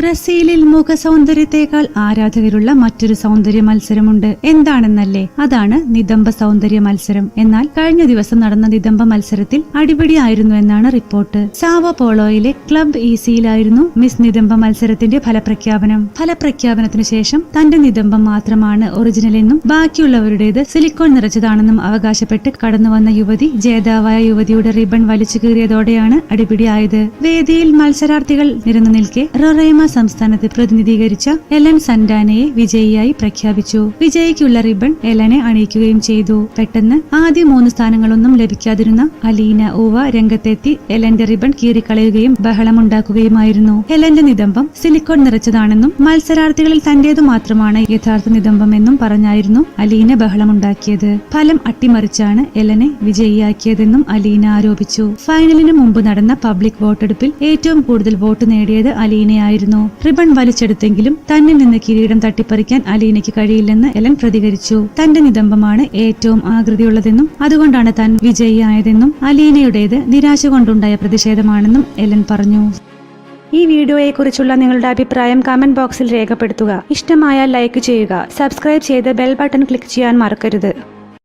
ബ്രസീലിൽ മുഖ മുഖസൗന്ദര്യത്തെക്കാൾ ആരാധകരുള്ള മറ്റൊരു സൗന്ദര്യ മത്സരമുണ്ട്. എന്താണെന്നല്ലേ? അതാണ് നിതംബ സൗന്ദര്യ മത്സരം. എന്നാൽ കഴിഞ്ഞ ദിവസം നടന്ന നിതംബ മത്സരത്തിൽ അടിപിടിയായിരുന്നു എന്നാണ് റിപ്പോർട്ട്. സാവോ പോളോയിലെ ക്ലബ് ഈസിയിലായിരുന്നു മിസ് നിതംബ മത്സരത്തിന്റെ ഫലപ്രഖ്യാപനം. ഫലപ്രഖ്യാപനത്തിന് ശേഷം തന്റെ നിതംബം മാത്രമാണ് ഒറിജിനൽ എന്നും ബാക്കിയുള്ളവരുടേത് സിലിക്കോൺ നിറച്ചതാണെന്നും അവകാശപ്പെട്ട് കടന്നുവന്ന യുവതി ജേതാവായ യുവതിയുടെ റിബൺ വലിച്ചു കീറിയതോടെയാണ് അടിപിടിയായത്. വേദിയിൽ മത്സരാർത്ഥികൾ നിരന്നു നിൽക്കെ റൊറേമ സംസ്ഥാനത്തെ പ്രതിനിധീകരിച്ച എലൻ സന്റാനയെ വിജയിയായി പ്രഖ്യാപിച്ചു. വിജയിക്കുള്ള റിബൺ എലനെ അണിയിക്കുകയും ചെയ്തു. പെട്ടെന്ന് ആദ്യ മൂന്ന് സ്ഥാനങ്ങളൊന്നും ലഭിക്കാതിരുന്ന അലീന ഓവ രംഗത്തെത്തി എലന്റെ റിബൺ കീറിക്കളയുകയും ബഹളമുണ്ടാക്കുകയുമായിരുന്നു. എലന്റെ നിതംബം സിലിക്കോൺ നിറച്ചതാണെന്നും മത്സരാർത്ഥികളിൽ തന്റേതു മാത്രമാണ് യഥാർത്ഥ നിതംബമെന്നും പറഞ്ഞായിരുന്നു അലീന ബഹളമുണ്ടാക്കിയത്. ഫലം അട്ടിമറിച്ചാണ് എലനെ വിജയിയാക്കിയതെന്നും അലീന ആരോപിച്ചു. ഫൈനലിന് മുമ്പ് നടന്ന പബ്ലിക് വോട്ടെടുപ്പിൽ ഏറ്റവും കൂടുതൽ വോട്ട് നേടിയത് അലീനയായിരുന്നു. റിബൺ വലിച്ചെടുത്തെങ്കിലും തന്നിൽ നിന്ന് കിരീടം തട്ടിപ്പറിക്കാൻ അലീനയ്ക്ക് കഴിയില്ലെന്ന് എലൻ പ്രതികരിച്ചു. തന്റെ നിതംബമാണ് ഏറ്റവും ആകൃതിയുള്ളതെന്നും അതുകൊണ്ടാണ് താൻ വിജയിയായതെന്നും അലീനയുടേത് നിരാശ കൊണ്ടുണ്ടായ പ്രതിഷേധമാണെന്നും എലൻ പറഞ്ഞു. ഈ വീഡിയോയെക്കുറിച്ചുള്ള നിങ്ങളുടെ അഭിപ്രായം കമന്റ് ബോക്സിൽ രേഖപ്പെടുത്തുക. ഇഷ്ടമായാൽ ലൈക്ക് ചെയ്യുക. സബ്സ്ക്രൈബ് ചെയ്ത് ബെൽ ബട്ടൺ ക്ലിക്ക് ചെയ്യാൻ മറക്കരുത്.